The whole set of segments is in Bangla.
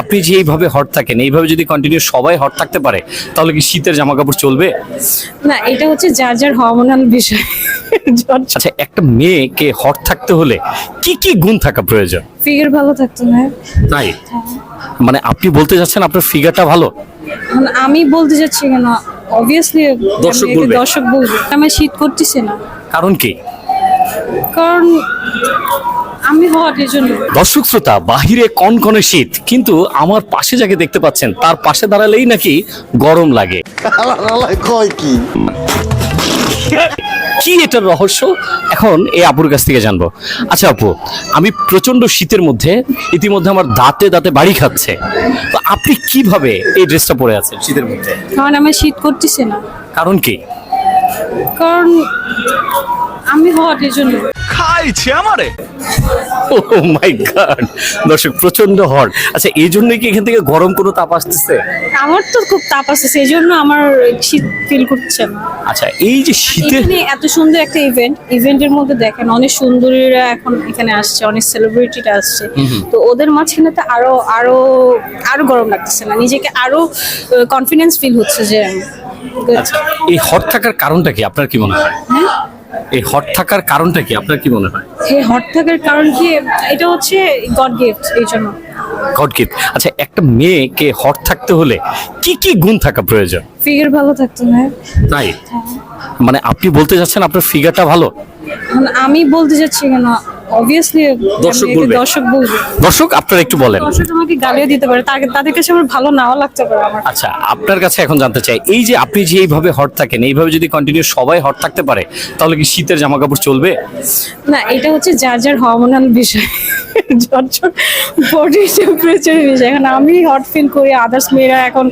আপনি যে এইভাবে হট থাকেন এইভাবে যদি কন্টিনিউ সবাই হট থাকতে পারে তাহলে কি শীতের জামা কাপড় চলবে? না এটা হচ্ছে যার যার হরমোনাল বিষয়। আচ্ছা একটা মেয়েকে হট থাকতে হলে কি কি গুণ থাকা প্রয়োজন? ফিগার ভালো থাকতো না। তাই? মানে আপনি বলতে যাচ্ছেন আপনার ফিগারটা ভালো? মানে আমি বলতে যাচ্ছি কেন? অবভিয়াসলি দর্শক বলবে। দর্শক বলবে। আমার শীত করতেছে না। কারণ কি? কারণ আমি হট এই জন্য দর্শক শ্রোতা বাহিরে কনকনে শীত কিন্তু আমার পাশে যাকে দেখতে পাচ্ছেন তার পাশে দাঁড়ালেই নাকি গরম লাগে। কয় কি কি এটার রহস্য? এখন এই আপুর কাছ থেকে জানব। আচ্ছা আপু আমি প্রচণ্ড শীতের মধ্যে ইতিমধ্যে আমার দাঁতে দাঁতে বাড়ি খাচ্ছে। তো আপনি কীভাবে এই ড্রেসটা পরে আছেন শীতের মধ্যে? কারণ আমার শীত করতেছে না। কারণ কি? কারণ আমি এই জন্য খাইছে আমারে? ও মাই গড দর্শক প্রচণ্ড হট আচ্ছা এই জন্য কি এখান থেকে গরম কোনো তাপ আসতেছে? আমার তো খুব তাপ আছে সেই জন্য আমার শীত ফিল করছে না। আচ্ছা এই যে শীতে এত সুন্দর একটা ইভেন্ট ইভেন্টের মধ্যে দেখেন অনেক সুন্দরীরা এখন এখানে আসছে অনেক সেলিব্রিটিটা আসছে। তো ওদের মাঝখানে তো আরও আরও আরও গরম লাগতেছে না নিজেকে আরও কনফিডেন্স ফিল হচ্ছে যে আচ্ছা এই হট থাকার কারণটা কি? আপনার কি মনে হ্যাঁ? এই হট থাকার কারণটা কি? আপনার কি মনে হয়? এই হট থাকার কারণ কি? এটা হচ্ছে গড গিফট এই জন্য। গড গিফট আচ্ছা একটা মেয়েকে হট থাকতে হলে কি কি গুণ থাকা প্রয়োজন? ফিগার ভালো থাকতে হয় তাই? মানে আপনি বলতে চাচ্ছেন আপনার ফিগারটা ভালো? আমি বলতে চাচ্ছি কেন? অবভিয়াসলি দর্শক বলবে। দর্শক বলবে। দর্শক আপনারা একটু বলেন। দর্শক আমাকে গালিও দিতে পারে। তাদের কাছে আমার ভালো নাও লাগতে পারে আমার। আচ্ছা আপনার কাছে এখন জানতে চাই এই যে আপনি যে এইভাবে হট থাকেন এইভাবে যদি কন্টিনিউ সবাই হট থাকতে পারে তাহলে কি শীতের জামা কাপড় চলবে? না এটা হচ্ছে যার যার হরমোনাল বিষয়। বডি টেম্পারেচার বিষয়। এখন আমি হট ফিল করি আদার্স মেয়েরা এখন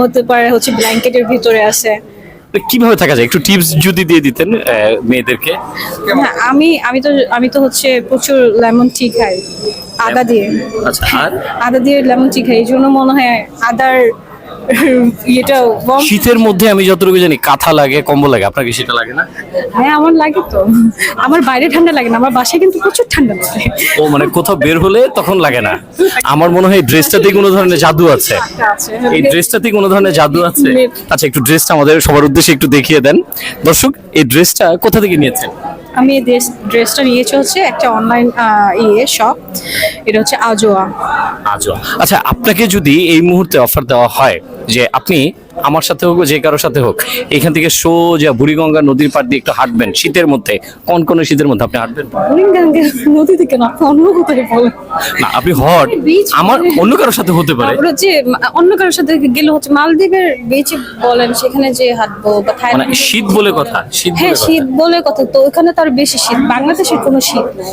হতে পারে হচ্ছে ব্ল্যাঙ্কেটের ভিতরে আছে। কীভাবে থাকা যায়? একটু টিপস যদি দিয়ে দিতেন মেয়েদেরকে। হ্যাঁ আমি আমি তো আমি তো হচ্ছে প্রচুর লেমন টি খাই আদা দিয়ে। আচ্ছা আর? আদা দিয়ে লেমন টি খাই এই জন্য মনে হয় আদার warm- শীতের মধ্যে আমি যতটুকু জানি কাঁথা লাগে কম্বল লাগে। আপনাকে সেটা লাগে না? হ্যাঁ আমার লাগে তো। আমার বাইরে ঠান্ডা লাগে না আমার বাসায় কিন্তু প্রচুর ঠান্ডা লাগে ও মানে কোথাও বের হলে তখন লাগে না। আমার মনে হয় ড্রেসটাতে কোনো ধরনের জাদু আছে। আছে এই ড্রেসটাতে কোনো ধরনের জাদু আছে? আচ্ছা একটু ড্রেসটা আমাদের সবার উদ্দেশ্যে একটু দেখিয়ে দেন। দর্শক এই ড্রেসটা কোথা থেকে নিয়েছেন? আমি এই ড্রেসটা নিয়েছি হচ্ছে একটা অনলাইন ইয়ে শপ এটা হচ্ছে আজোয়া। আজোয়া। আচ্ছা আপনাকে যদি এই মুহূর্তে অফার দেওয়া হয় যে আপনি আমার সাথে হোক যে কারোর সাথে হোক এখান থেকে সোজা বুড়িগঙ্গা নদীর পাড় দিয়ে একটু হাঁটবেন শীতের মধ্যে কোন কোন শীতের মধ্যে আপনি হাঁটবেন? বুড়িগঙ্গা নদী থেকে না অন্য কোথায় বলেন। না আপনি হট আমার অন্য কারোর সাথে হতে পারে। মা- অন্য কারোর সাথে গেলে হচ্ছে মালদ্বীপের বিচে বলেন সেখানে যে হাঁটবো বা মানে থাইল্যান্ড শীত বলে কথা শীত হ্যাঁ শীত বলে কথা তো ওখানে তো আর বেশি শীত বাংলাদেশের কোনো শীত নাই।